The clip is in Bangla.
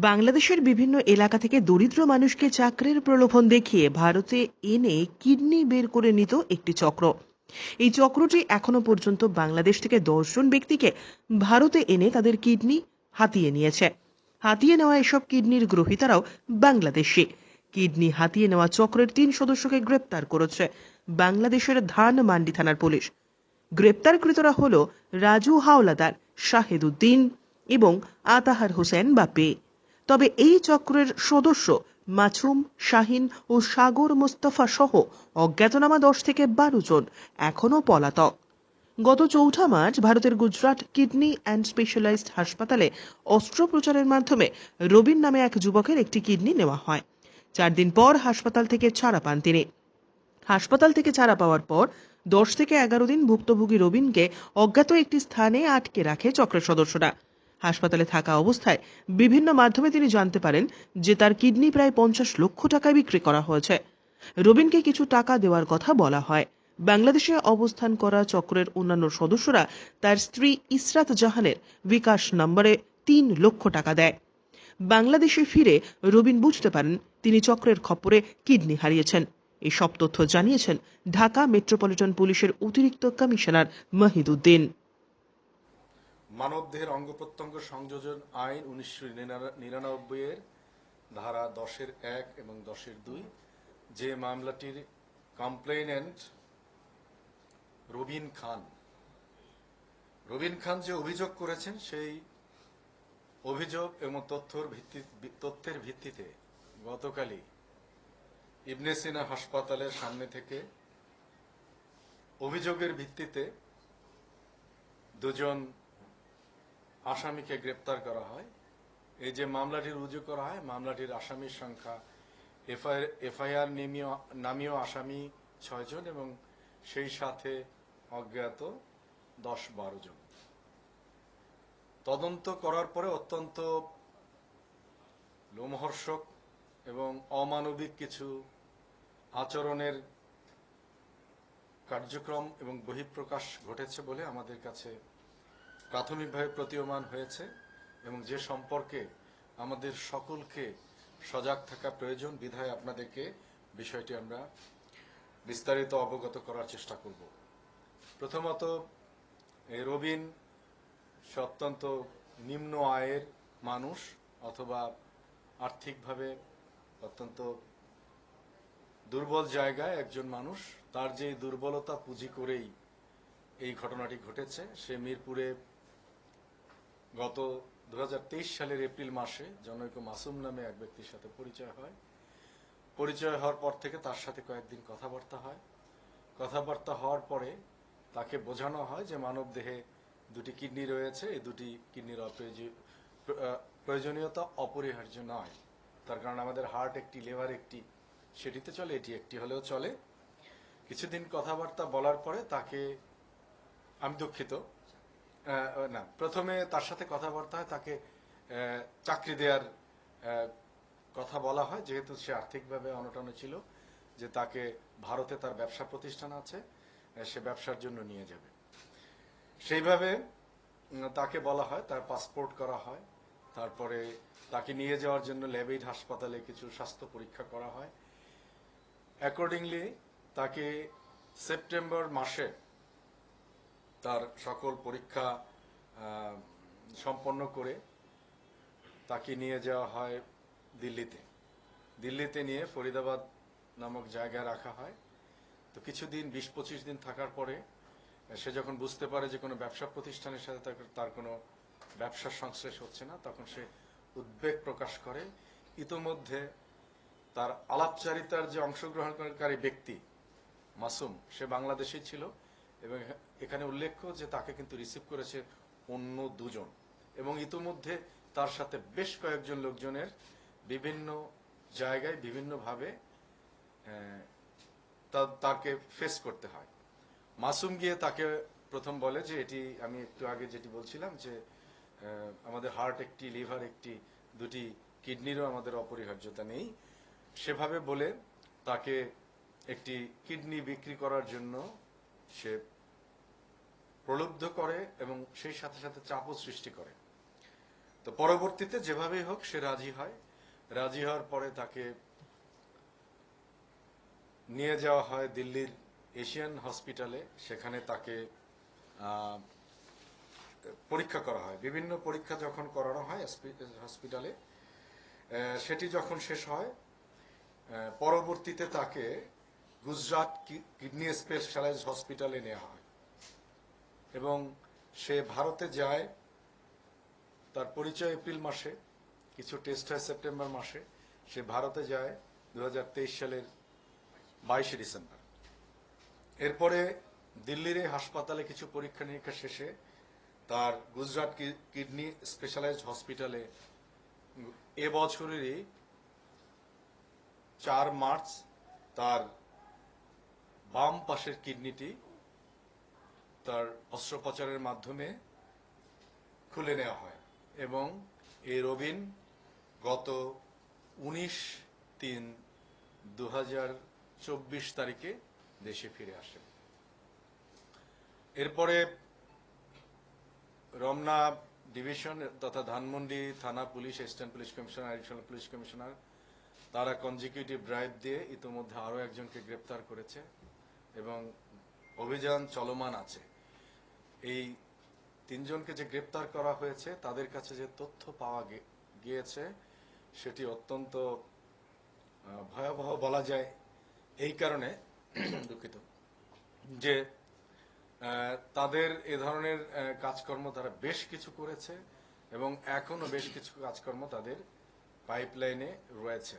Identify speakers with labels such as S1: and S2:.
S1: বাংলাদেশের বিভিন্ন এলাকা থেকে দরিদ্র মানুষকে চাকরির প্রলোভন দেখিয়ে ভারতে এনে কিডনি বের করে নিত একটি চক্র। এই চক্রটি এখনও পর্যন্ত বাংলাদেশ থেকে দশজন ব্যক্তিকে ভারতে এনে তাদের কিডনি হাতিয়ে নিয়েছে। হাতিয়ে নেওয়া এসব কিডনির গ্রহীতারাও বাংলাদেশি। কিডনি হাতিয়ে নেওয়া চক্রের তিন সদস্যকে গ্রেপ্তার করেছে বাংলাদেশের ধান মান্ডি থানার পুলিশ। গ্রেপ্তারকৃতরা হল রাজু হাওলাদার, শাহেদ উদ্দিন এবং আতাহার হোসেন বাপি তবে এই চক্রের সদস্য মাছুম শাহিন ও সাগর মোস্তফা সহ অজ্ঞাতনামা দশ থেকে বারো জন এখনও পলাতক। গত চৌঠা মার্চ ভারতের গুজরাট কিডনি অ্যান্ড স্পেশালাইজড হাসপাতালে অস্ত্রোপচারের মাধ্যমে রবিন নামে এক যুবকের একটি কিডনি নেওয়া হয়। চার দিন পর হাসপাতাল থেকে ছাড়া পান তিনি। হাসপাতাল থেকে ছাড়া পাওয়ার পর দশ থেকে এগারো দিন ভুক্তভোগী রবিনকে অজ্ঞাত একটি স্থানে আটকে রাখে চক্রের সদস্যরা। হাসপাতালে থাকা অবস্থায় বিভিন্ন মাধ্যমে তিনি জানতে পারেন যে তার কিডনি প্রায় পঞ্চাশ লক্ষ টাকায় বিক্রি করা হয়েছে। রবিনকে কিছু টাকা দেওয়ার কথা বলা হয়। বাংলাদেশে অবস্থান করা চক্রের অন্যান্য সদস্যরা তার স্ত্রী ইসরাত জাহানের বিকাশ নম্বরে তিন লক্ষ টাকা দেয়। বাংলাদেশে ফিরে রবিন বুঝতে পারেন তিনি চক্রের খপ্পরে কিডনি হারিয়েছেন। এই সব তথ্য জানিয়েছেন ঢাকা মেট্রোপলিটন পুলিশের অতিরিক্ত কমিশনার মহিদুদ্দিন।
S2: মানবদেহের অঙ্গ প্রত্যঙ্গ সংযোজন আইন উনিশশো নিরানব্বই এর ধারা দশের এক এবং দশের দুই। যে মামলাটির কমপ্লেনেন্ট রবিন খান। রবিন খান যে অভিযোগ করেছেন, সেই অভিযোগ এবং তথ্যর ভিত্তি তথ্যের ভিত্তিতে গতকালই ইবনে সিনা হাসপাতালের সামনে থেকে অভিযোগের ভিত্তিতে দুজন আসামিকে গ্রেপ্তার করা হয়। এই যে মামলাটি রুজু করা হয়, মামলাটির আসামির সংখ্যা এফআইআর নামীয় আসামি ছয়জন এবং সেই সাথে অজ্ঞাত দশ বারো জন। তদন্ত করার পরে অত্যন্ত লোমহর্ষক এবং অমানবিক কিছু আচরণের কার্যক্রম এবং বহিঃপ্রকাশ ঘটেছে বলে আমাদের কাছে প্রাথমিকভাবে প্রতীয়মান হয়েছে এবং যে সম্পর্কে আমাদের সকলকে সজাগ থাকা প্রয়োজন বিধায় আপনাদেরকে বিষয়টি আমরা বিস্তারিত অবগত করার চেষ্টা করব। প্রথমত এই রবিন সে অত্যন্ত নিম্ন আয়ের মানুষ অথবা আর্থিকভাবে অত্যন্ত দুর্বল জায়গায় একজন মানুষ। তার যে দুর্বলতা পুঁজি করেই এই ঘটনাটি ঘটেছে, সে মিরপুরে গত দু হাজার তেইশ সালের এপ্রিল মাসে জনৈক মাসুম নামে এক ব্যক্তির সাথে পরিচয় হয়। পরিচয় হওয়ার পর থেকে তার সাথে কয়েকদিন কথাবার্তা হয়। কথাবার্তা হওয়ার পরে তাকে বোঝানো হয় যে মানব দেহে দুটি কিডনি রয়েছে, এই দুটি কিডনির প্রয়োজনীয়তা অপরিহার্য নয়। তার কারণ আমাদের হার্ট একটি, লেভার একটি, সেটিতে চলে, এটি একটি হলেও চলে। কিছুদিন কথাবার্তা বলার পরে তাকে, আমি দুঃখিত না, প্রথমে তার সাথে কথাবার্তা হয়, তাকে চাকরি দেওয়ার কথা বলা হয়, যেহেতু সে আর্থিকভাবে অনটনে ছিল, যে তাকে ভারতে তার ব্যবসা প্রতিষ্ঠান আছে সে ব্যবসার জন্য নিয়ে যাবে। সেইভাবে তাকে বলা হয়, তার পাসপোর্ট করা হয়, তারপরে তাকে নিয়ে যাওয়ার জন্য ল্যাবেইড হাসপাতালে কিছু স্বাস্থ্য পরীক্ষা করা হয়। অ্যাকর্ডিংলি তাকে সেপ্টেম্বর মাসে তার সকল পরীক্ষা সম্পন্ন করে তাকে নিয়ে যাওয়া হয় দিল্লিতে। দিল্লিতে নিয়ে ফরিদাবাদ নামক জায়গায় রাখা হয়। তো কিছুদিন, বিশ পঁচিশ দিন থাকার পরে সে যখন বুঝতে পারে যে কোনো ব্যবসা প্রতিষ্ঠানের সাথে তার কোনো ব্যবসার সংশ্লেষ হচ্ছে না, তখন সে উদ্বেগ প্রকাশ করে। ইতোমধ্যে তার আলাপচারিতার যে অংশগ্রহণকারী ব্যক্তি মাসুম, সে বাংলাদেশেই ছিল। এবং এখানে উল্লেখ্য যে তাকে কিন্তু রিসিভ করেছে অন্য দুজন এবং ইতোমধ্যে তার সাথে বেশ কয়েকজন লোকজনের বিভিন্ন জায়গায় বিভিন্নভাবে তাকে ফেস করতে হয়। মাসুম গিয়ে তাকে প্রথম বলে যে, এটি আমি একটু আগে যেটি বলছিলাম যে আমাদের হার্ট একটি লিভার একটি, দুটি কিডনিরও আমাদের অপরিহার্যতা নেই। সেভাবে বলে তাকে একটি কিডনি বিক্রি করার জন্য সে প্রলুব্ধ করে এবং সেই সাথে সাথে চাপও সৃষ্টি করে। তো পরবর্তীতে যেভাবেই হোক সে রাজি হয়। রাজি হওয়ার পরে তাকে নিয়ে যাওয়া হয় দিল্লির এশিয়ান হসপিটালে। সেখানে তাকে পরীক্ষা করা হয়। বিভিন্ন পরীক্ষা যখন করানো হয় হসপিটালে সেটি যখন শেষ হয় পরবর্তীতে তাকে গুজরাট কিডনি স্পেশালাইজ হসপিটালে নেওয়া হয়। এবং সে ভারতে যায়, তার পরিচয় এপ্রিল মাসে, কিছু টেস্ট হয় সেপ্টেম্বর মাসে, সে ভারতে যায় দু হাজার তেইশ সালের বাইশে ডিসেম্বর। এরপরে দিল্লির এই হাসপাতালে কিছু পরীক্ষা নিরীক্ষা শেষে তার গুজরাট কিডনি স্পেশালাইজড হসপিটালে এ বছরেরই চার মার্চ তার বাম পাশের কিডনিটি তার অস্ত্রোপচারের মাধ্যমে খুলে নেওয়া হয় এবং এই রবিন গত উনিশ তিন দু তারিখে দেশে ফিরে আসেন এরপরে রমনা ডিভিশন তথা ধানমন্ডি থানা police assistant police commissioner additional police commissioner তারা কনজিকিউটিভ ড্রাইভ দিয়ে ইতোমধ্যে আরও একজনকে গ্রেপ্তার করেছে। এবং অভিযান চলমান আছে। এই তিনজনকে যে গ্রেপ্তার করা হয়েছে, তাদের কাছে যে তথ্য পাওয়া গিয়েছে, সেটি অত্যন্ত ভয়াবহ বলা যায়। এই কারণে দুঃখিত। যে তাদের এ ধরনের কাজকর্ম তারা বেশ কিছু করেছে এবং এখনও বেশ কিছু কাজকর্ম তাদের পাইপলাইনে রয়েছে।